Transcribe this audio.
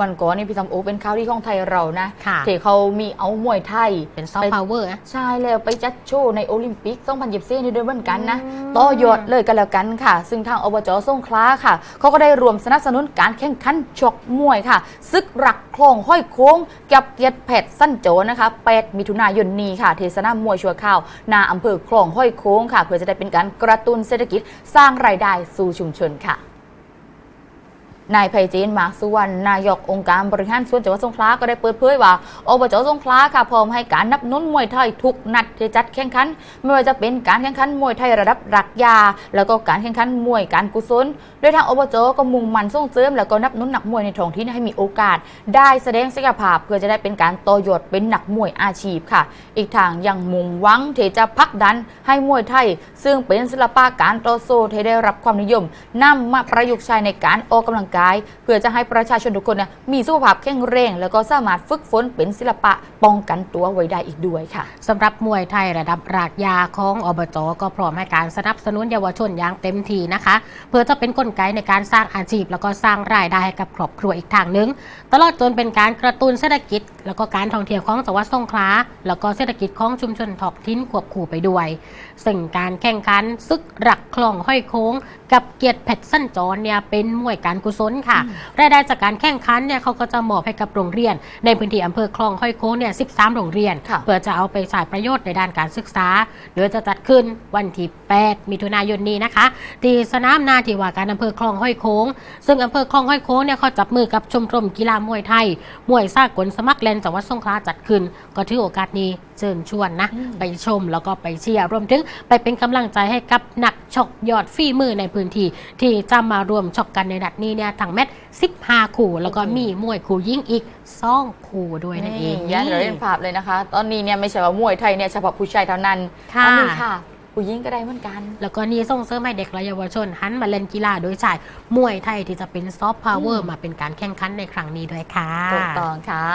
วันก่อนนี่พี่ตำโอเป็นข่าวที่ของไทยเรานะค่ะที่เขามีเอามวยไทย เป็นซอฟต์พาวเวอร์นะใช่แล้วไปจัดโชว์ในโอลิมปิก2024นี่ด้วยเหมือนกันนะอืมต่อยอดเลยกันแล้วกันค่ะ ซึ่งทางอบจสงขลาค่ะเขาก็ได้รวมสนับสนุนการแข่งขันชกมวยค่ะซึกรักคลองห้อยโค้งกับเกียรติแพทย์สั้นโจนะคะ8มิถุนายนนี้ค่ะเทศนามวยชัวข้าวนาอำเภอคลองห้อยโค้งค่ะ เพื่อจะได้เป็นการกระตุ้นเศรษฐกิจสร้างรายได้สู่ชุมชนค่ะ นายไพจีนมากสุวรรณนายกองค์การบริหารส่วนจังหวัดสงขลาก็ได้เปิดเผยว่าอบจสงขลาค่ะพร้อมให้การนับนุนมวยไทยทุกนัดที่จัดแข่งขันไม่ว่าจะเป็นการแข่งขันมวยไทยระดับรักยา แล้วก็การแข่งขันมวยการกุศลโดยทางอบจก็มุ่งมั่นส่งเสริม แล้วก็นับนุนนักมวยในท้องถิ่ให้มีโอกาส ได้แสดงศักยภาพเพื่อจะได้เป็นการต่อยอดเป็นนักมวยอาชีพค่ะ อีกทางยังมุ่งหวังที่จะพักดันให้มวยไทย ซึ่งเป็นศิลปะการต่อสู้ที่ได้รับความนิยมนำมาประยุกต์ใช้ในการออกกำลังกายเพื่อจะให้ประชาชนทุกคนมีสุขภาพแข็งแรง แล้วก็สามารถฝึกฝนเป็นศิลปะป้องกันตัวไว้ได้อีกด้วยค่ะสำหรับมวยไทยระดับรากยาของอบจก็พร้อมให้การสนับสนุนเยาวชนอย่างเต็มที่นะคะ เพื่อจะเป็นกลไกในการสร้างอาชีพ แล้วก็สร้างรายได้ให้กับครอบครัวอีกทางหนึง ตลอดจนเป็นการกระตุ้นเศรษฐกิจ แล้วก็การท่องเที่ยวของจังหวัดสงขลาแล้วก็เศรษฐกิจของชุมชนท้องถิ่นควบคู่ไปด้วย ซึ่งการแข่งขันซึกรักคลองห้อยโค้ง กับเกียรติเพชรสั้นจรเนี่ยเป็นมวยการกุศลค่ะ รายได้จากการแข่งขันเนี่ยเขาก็จะมอบให้กับโรงเรียน ในพื้นที่อำเภอคลองห้อยโค้งเนี่ย 13 โรงเรียนค่ะเพื่อจะเอาไปใช้ประโยชน์ในด้านการศึกษา โดยจะจัดขึ้นวันที่ 8 มิถุนายนนี้นะคะที่สนามนาที่ว่าการอำเภอคลองห้อยโค้ง ซึ่งอำเภอคลองห้อยโค้งเนี่ยเขาจับมือกับชมรมกีฬามวยไทย มวยสากลสมัครเล่นจังหวัดสงขลาจัดขึ้น ก็ถือโอกาสนี้ เชิญชวนนะอืมไปชมแล้วก็ไปเชียร์รวมถึงไปเป็นกำลังใจให้กับนักชกยอดฝีมือในพื้นที่ ที่จะมารวมชกกันในนัดนี้เนี่ยทั้งแมตช์15คู่ แล้วก็มีมวยคู่ยิ่งอีก2คู่ด้วยนั่นเองยันเราเล่นภาพเลยนะคะ ตอนนี้เนี่ยไม่ใช่ว่ามวยไทยเนี่ยเฉพาะผู้ชายเท่านั้นค่ะตอนนี้ค่ะผู้หญิงก็ได้เหมือนกัน แล้วก็นี่ส่งเสริมให้เด็กและเยาวชน หันมาเล่นกีฬาโดยใช้มวยไทยที่จะเป็นซอฟต์พาวเวอร์มาเป็นการแข่งขันในครั้งนี้ด้วยค่ะ ถูกต้องค่ะ